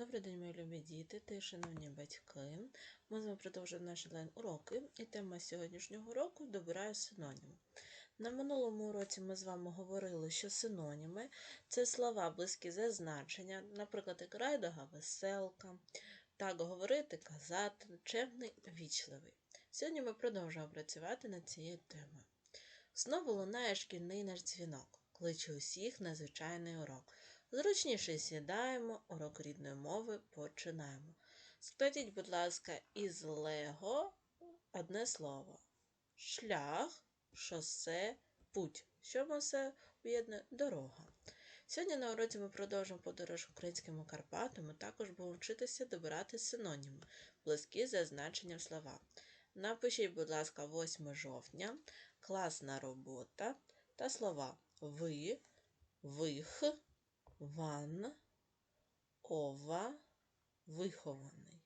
Добрий день, мої любі діти та шановні батьки. Ми з вами продовжуємо наші онлайн-уроки, і тема сьогоднішнього уроку добираю синоніми. На минулому уроці ми з вами говорили, що синоніми це слова близькі за значення, наприклад, як райдога, веселка, так говорити, казати, чемний, вічливий. Сьогодні ми продовжуємо працювати над цією темою. Знову лунає шкільний наш дзвінок, кличе усіх на звичайний урок. Зручніше сідаємо, урок рідної мови починаємо. Складіть, будь ласка, із Лего одне слово. Шлях, шосе, путь. Що ми все об'єднує? Дорога. Сьогодні на уроці ми продовжимо подорож українськими Карпатами, також будемо вчитися добирати синоніми, близькі за значенням слова. Напишіть, будь ласка, 8 жовтня, класна робота та слова ви, вих, ван, ова, вихований.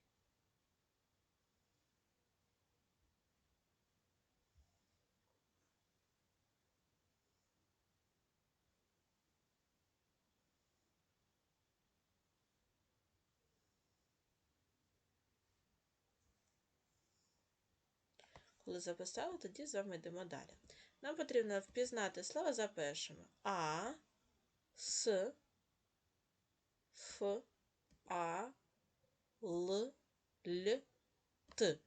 Коли записали, тоді з вами йдемо далі. Нам потрібно впізнати слова запишемо. А, С, Ф, А, Л, Л, Т.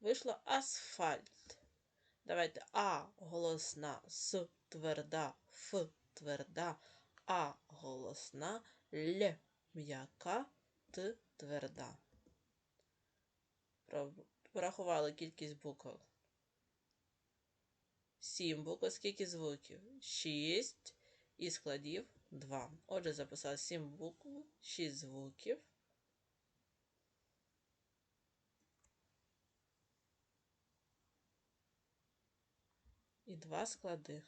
Вийшло асфальт. Давайте А голосна, С тверда, Ф тверда, А голосна, Л м'яка, Т тверда. Порахували кількість букв. Сім букв, скільки звуків? Шість і складів 2. Отже, записав 7 букв, 6 звуків. І два склади.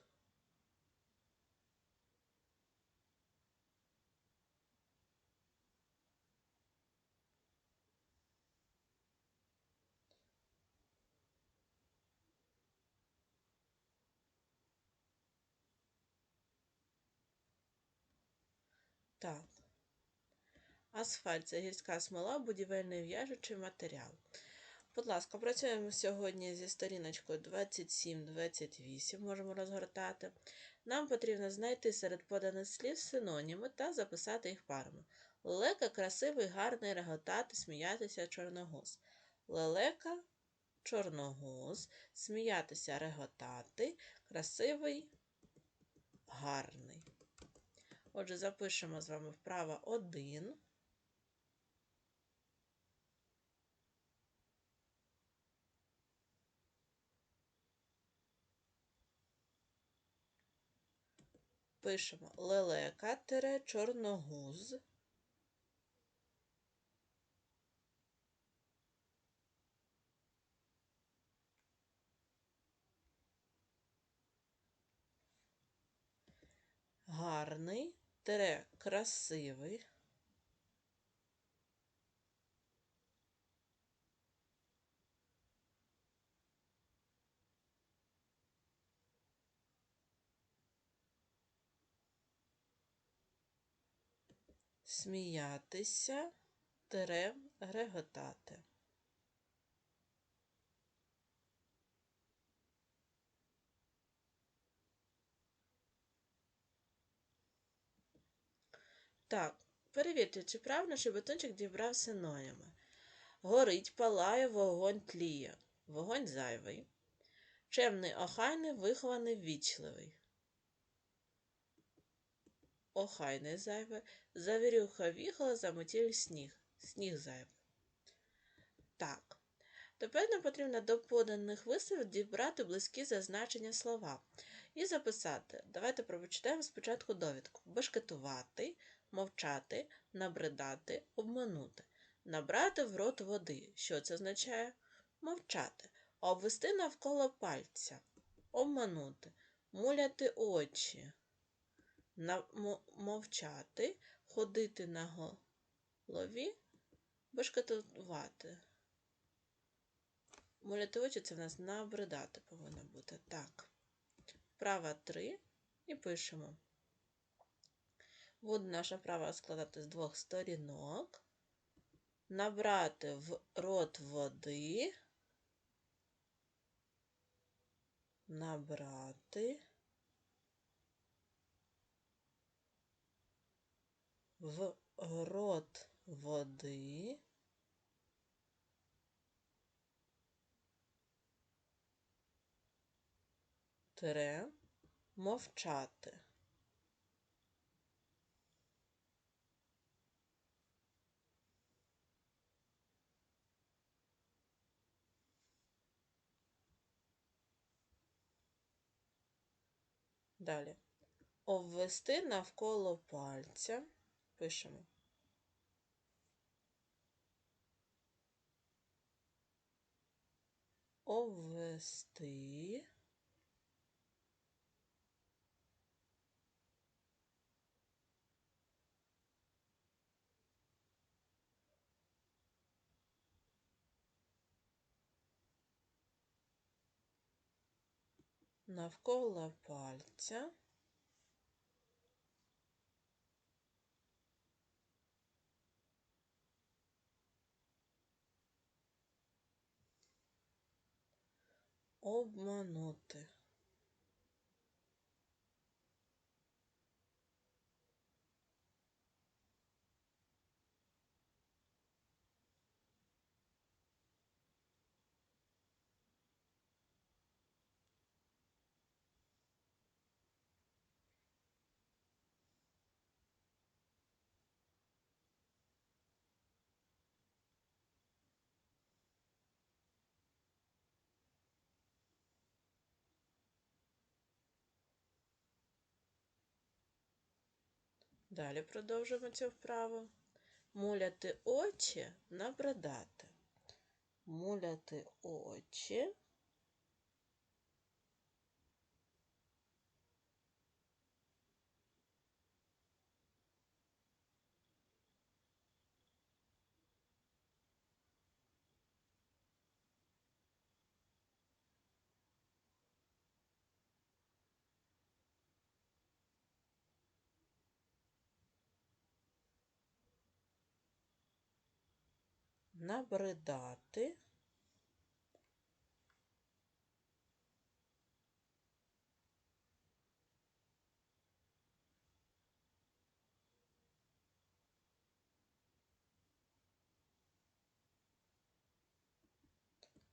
Так. Асфальт це гірська смола, будівельний в'яжучий матеріал. Будь ласка, працюємо сьогодні зі сторіночкою 27-28, можемо розгортати. Нам потрібно знайти серед поданих слів синоніми та записати їх парами. Лелека красивий, гарний, реготати, сміятися, чорногуз. Лелека чорногуз, сміятися, реготати, красивий, гарний. Отже, запишемо з вами вправо 1. Пишемо лелека чорногуз. Гарний тире красивий. Сміятися тире реготати. Так, перевірте, чи правильно, що бетончик дібрав синоніми. Горить, палає, вогонь тліє. Вогонь зайвий. Чемний, охайний, вихований, ввічливий. Охайний зайве. Завірюха віхала, заметіль сніг. Сніг зайвий. Так. Тепер нам потрібно до поданих висловів дібрати близькі зазначення слова. І записати. Давайте прочитаємо спочатку довідку. Бешкетувати, мовчати, набридати, обманути. Набрати в рот води. Що це означає? Мовчати. Обвести навколо пальця. Обманути. Муляти очі. Мовчати. Ходити на голові. Бешкетувати. Муляти очі це в нас набридати повинно бути. Так. Права 3 і пишемо. Буде наша права складати з двох сторінок. набрати в рот води, набрати в рот води. Тире мовчати. Далі. Обвести навколо пальця. Пишемо. Обвести. Навколо пальця. Обманути. Далі продовжуємо цю вправу. Муляти очі, набридати. Муляти очі. Набридати.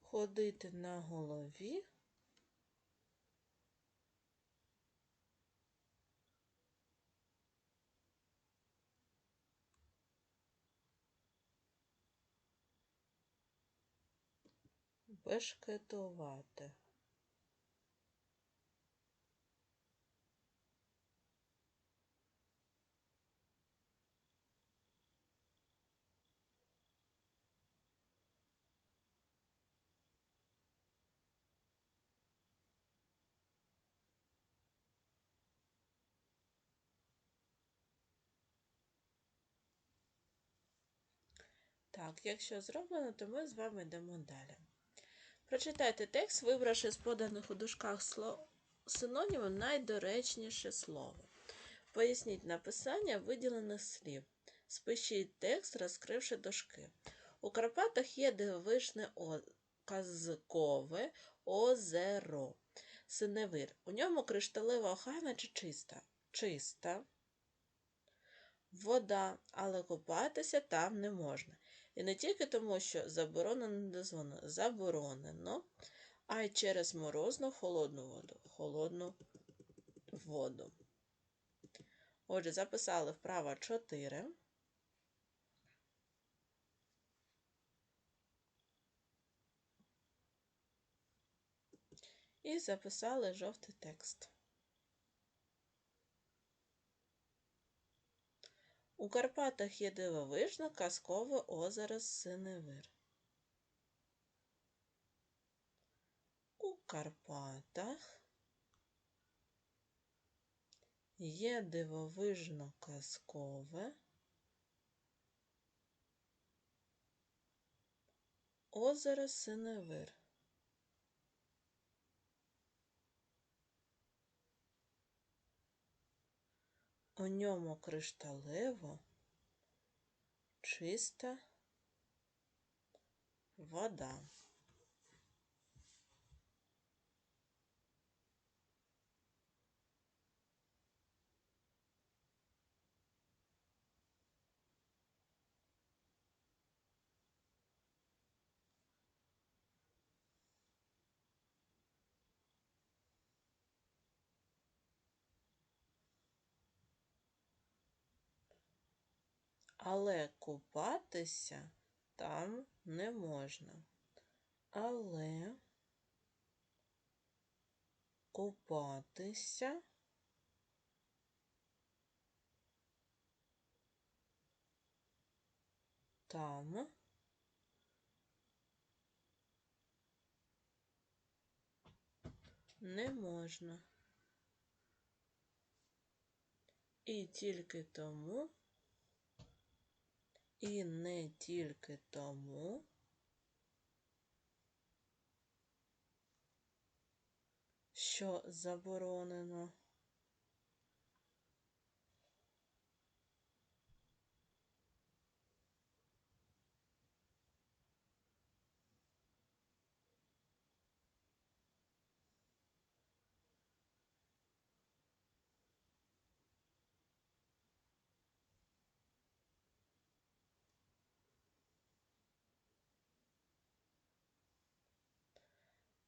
Ходити на голові. Бешкетувати. Так, якщо зроблено, то ми з вами йдемо далі. Прочитайте текст, вибравши з поданих у дужках сло... синонімів найдоречніше слово. Поясніть написання виділених слів. Спишіть текст, розкривши дужки. У Карпатах є дивовижне казкове озеро. Синевир. У ньому кришталева охайна чи чиста? Чиста. Вода, але купатися там не можна. І не тільки тому, що заборонено не дозволено, заборонено, а й через морозну холодну воду. Холодну воду. Отже, записали вправо 4. І записали жовтий текст. У Карпатах є дивовижне казкове озеро Синевир. У Карпатах є дивовижно казкове озеро Синевир. У ньому кришталево чиста вода. Але купатися там не можна. Але купатися там не можна. І тільки тому, і не тільки тому, що заборонено.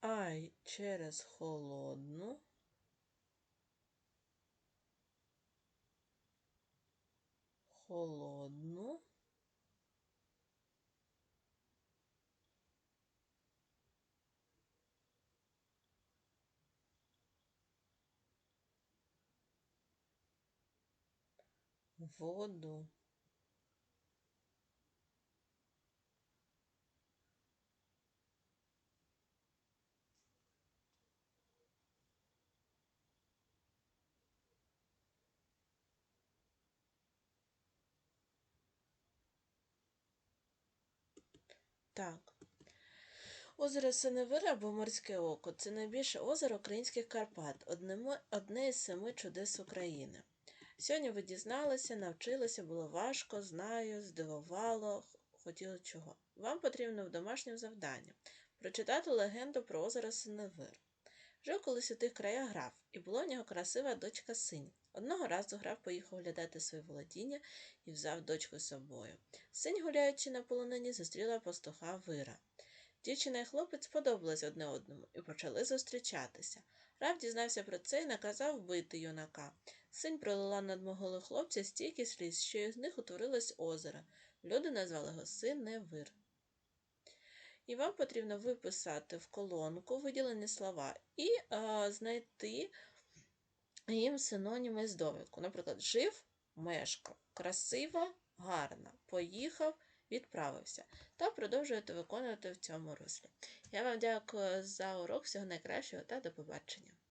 А й через холодну. Холодну. Воду. Так. Озеро Синевир або Морське Око це найбільше озеро українських Карпат, одне, із семи чудес України. Сьогодні ви дізналися, навчилися, було важко, знаю, здивувало, хотіло чого. Вам потрібно в домашньому завданні прочитати легенду про озеро Синевир. Жив колись у тих краях граф, і була в нього красива дочка синь. Одного разу граф поїхав глядати своє володіння і взяв дочку з собою. Синь, гуляючи на полонині, зустріла пастуха вира. Дівчина і хлопець сподобались одне одному і почали зустрічатися. Граф дізнався про це і наказав вбити юнака. Синь пролила над могилою хлопця стільки сліз, що із них утворилось озеро. Люди назвали його Синевир. І вам потрібно виписати в колонку виділені слова і а, знайти їм синоніми з довідку. Наприклад, жив, мешкав, красиво, гарно, поїхав, відправився. Та продовжуєте виконувати в цьому руслі. Я вам дякую за урок, всього найкращого та до побачення.